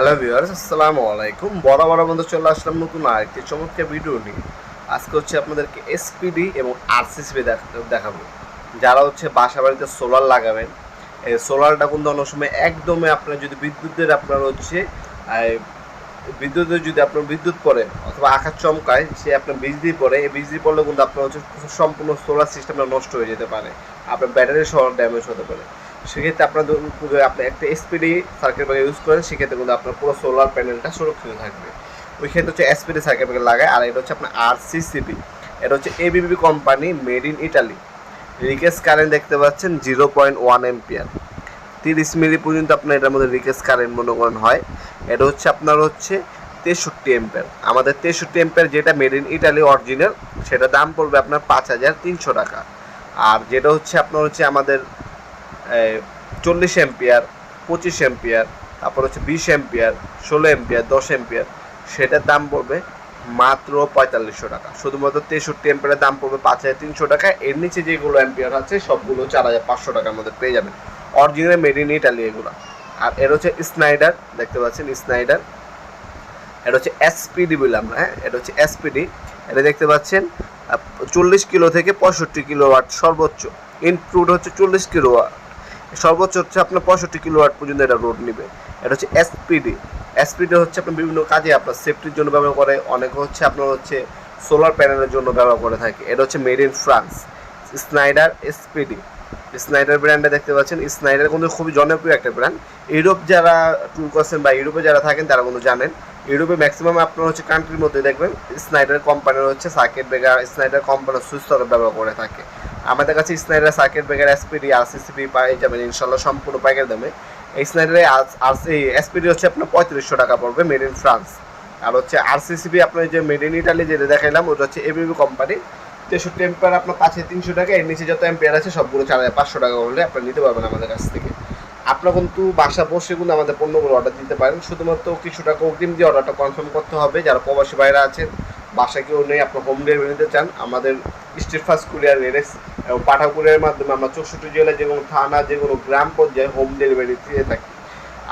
Hello viewers আসসালামু আলাইকুম বড় বড় বন্ধু চলে আসলাম নতুন আরেকটি চমৎকার ভিডিও নিয়ে। আজকে হচ্ছে আপনাদেরকে এসপিডি এবং আরসিসিবি দেখাবো। যারা হচ্ছে বাসা বাড়িতে সোলার লাগাবেন এই সোলারটা কিন্তু অনেক সময় একদমই আপনার যদি বিদ্যুতের আপনার হচ্ছে আহ, বিদ্যুতের যদি আপনার বিদ্যুৎ পড়ে অথবা আকাশ চমকায় সে আপনার বিজলি পড়ে এই বিজলি পড়লে কিন্তু আপনার হচ্ছে সম্পূর্ণ সোলার সিস্টেমটা নষ্ট হয়ে যেতে পারে। আপনার ব্যাটারি সহ ড্যামেজ হতে পারে। সেক্ষেত্রে আপনার আপনি একটা এসপিডি সার্কিট ব্রেকার ইউজ করেন, সেক্ষেত্রে কিন্তু আপনার পুরো সোলার প্যানেলটা সুরক্ষিত থাকবে। ওই ক্ষেত্রে হচ্ছে এসপিডি সার্কিট ব্রেকার লাগায়, আর এটা হচ্ছে আপনার আরসিসিবি এটা হচ্ছে ABB company made in Italy রিকেস current দেখতে পাচ্ছেন জিরো পয়েন্ট ওয়ান এম্পিয়ার তিরিশ মিলি পর্যন্ত আপনার এটার মধ্যে রিকেস কারেন্ট মনে করেন হয়। এটা হচ্ছে আপনার হচ্ছে তেষট্টি এম্পের আমাদের তেষট্টি এম্পের যেটা মেড ইন ইটালি অরিজিনাল সেটা দাম পড়বে আপনার পাঁচ হাজার তিনশো টাকা। আর যেটা হচ্ছে আপনার হচ্ছে আমাদের চল্লিশ এম্পিয়ার পঁচিশ এম্পিয়ার তারপর হচ্ছে বিশ এম্পিয়ার ষোলো এম্পিয়ার দশ এম্পিয়ার সেটার দাম পড়বে মাত্র পঁয়তাল্লিশশো টাকা। শুধুমাত্র তেষট্টি এম্পিয়ারের দাম পড়বে পাঁচ হাজার তিনশো টাকা এর নিচে যেগুলো এম্পিয়ার আছে, সবগুলো চার হাজার পাঁচশো টাকার মধ্যে পেয়ে যাবেন। অরিজিনাল মেড ইন ইটালি এগুলো। আর এর হচ্ছে স্নাইডার দেখতে পাচ্ছেন স্নাইডার এটা হচ্ছে এসপিডি বললাম হ্যাঁ? এটা হচ্ছে এসপিডি এটা দেখতে পাচ্ছেন চল্লিশ কিলো থেকে পঁয়ষট্টি কিলো ওয়াট সর্বোচ্চ। ইনক্লুড হচ্ছে চল্লিশ কিলো ওয়াট সর্বোচ্চ হচ্ছে আপনার পঁয়ষট্টি কিলো ওয়াট পর্যন্ত এটা রোড নেবে। এটা হচ্ছে এসপিডি এসপিডি হচ্ছে আপনার বিভিন্ন কাজে আপনার সেফটির জন্য ব্যবহার করে, অনেকে হচ্ছে আপনার হচ্ছে সোলার প্যানেলের জন্য ব্যবহার করে থাকে। এটা হচ্ছে made in France Schneider SPD Schneider ব্র্যান্ডে দেখতে পাচ্ছেন স্নাইডার কিন্তু খুবই জনপ্রিয় একটা ব্র্যান্ড ইউরোপ যারা ট্যুর করছেন বা ইউরোপে যারা থাকেন, তারা কিন্তু জানেন ইউরোপে ম্যাক্সিমাম আপনার হচ্ছে কান্ট্রির মধ্যে দেখবেন স্নাইডার কোম্পানির হচ্ছে সার্কিট ব্রেকার স্নাইডার কোম্পানির সুইচ ব্যবহার করে থাকে। আমাদের কাছে Schneider circuit breaker SPD RCCB পাই যাবেন ইনশাল্লাহ সম্পূর্ণ পাইকারি দামে এই স্নাইডারে আর এসপিডি হচ্ছে আপনার পঁয়ত্রিশশো টাকা পড়বে মেড ইন ফ্রান্স আর হচ্ছে আরসিসিবি আপনার যে মেড ইন ইটালি যেটা দেখাইলাম, ওটা হচ্ছে এবিবি কোম্পানি তেষট্টি এম্পিয়ার আপনার পাঁচে তিনশো টাকা, এর নিচে যত এম্পিয়ার আছে সবগুলো চার হাজার পাঁচশো টাকা হলে আপনি নিতে পারবেন আমাদের কাছ থেকে। আপনার কিন্তু বাসা বসে কিন্তু আমাদের পণ্যগুলো অর্ডার দিতে পারেন। শুধুমাত্র কিছু টাকা অগ্রিম দিয়ে অর্ডারটা কনফার্ম করতে হবে। যারা প্রবাসী বাইরে আছেন বাসা কেউ নেই, আপনার হোম ডেলিভারি নিতে চান, আমাদের স্ট্রিট ফাস্ট কুরিয়ার রেডেক্স এবং কুরিয়ারের মাধ্যমে আমরা চৌষট্টি জেলায় যে কোনো থানা, যে কোনো গ্রাম পর্যায়ে হোম ডেলিভারি দিয়ে থাকি।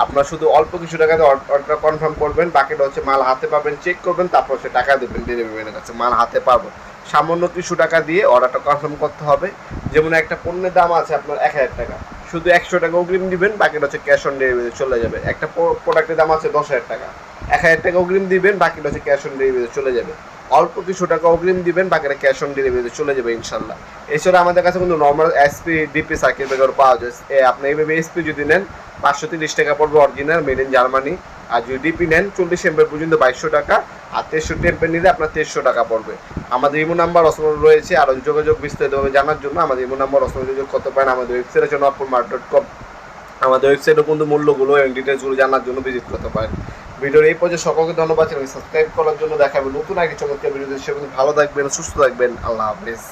আপনার শুধু অল্প কিছু টাকাতে অর্ডার কনফার্ম করবেন, বাকিটা হচ্ছে মাল হাতে পাবেন চেক করবেন, তারপর হচ্ছে টাকা দেবেন ডেলিভারি কাছে, মাল হাতে পাবো। সামান্য কিছু টাকা দিয়ে অর্ডারটা কনফার্ম করতে হবে। যেমন একটা পণ্যের দাম আছে আপনার এক হাজার টাকা, শুধু একশো টাকা অগ্রিম দিবেন, বাকিটা হচ্ছে ক্যাশ অন ডেলিভারি চলে যাবে। একটা প্রোডাক্টের দাম আছে দশ হাজার টাকা, এক হাজার টাকা অগ্রিম দিবেন, বাকিটা হচ্ছে ক্যাশ অন ডেলিভারি চলে যাবে। অল্প কিছু টাকা অগ্রিম দিবেন, বাকিটা ক্যাশ অন ডেলিভারি চলে যাবে ইনশাল্লাহ। এছাড়া আমাদের কাছে কিন্তু normal SP DP circuit breaker পাওয়া যায়। এ, আপনি এইভাবে এসপি যদি নেন, পাঁচশো তিরিশ টাকা পড়বে অরিজিনাল মেড ইন জার্মানি আর যদি ডিপি নেন, চল্লিশ এম্পের পর্যন্ত বাইশশো টাকা। আর তেষট্টি এম্পের নিলে আপনার তেইশশো টাকা পড়বে। আমাদের ইমো নাম্বার অসমল রয়েছে আর যোগাযোগ বিস্তারিতভাবে জানার জন্য। আমাদের ইমো নাম্বার অসমল যোগাযোগ করতে পারেন আমাদের ওয়েবসাইট আছে নপুর মার্ট ডট কম আমাদের ওয়েবসাইটে কিন্তু মূল্যগুলো এবং ডিটেলসগুলো জানার জন্য ভিজিট করতে পারেন। ভিডিওর এই পর্যায়ে সকলকে ধন্যবাদ এবং সাবস্ক্রাইব করার জন্য দেখাবেন নতুন আগে চমৎকার ভিডিও সেগুলো ভালো থাকবেন, সুস্থ থাকবেন, আল্লাহ হাফিজ।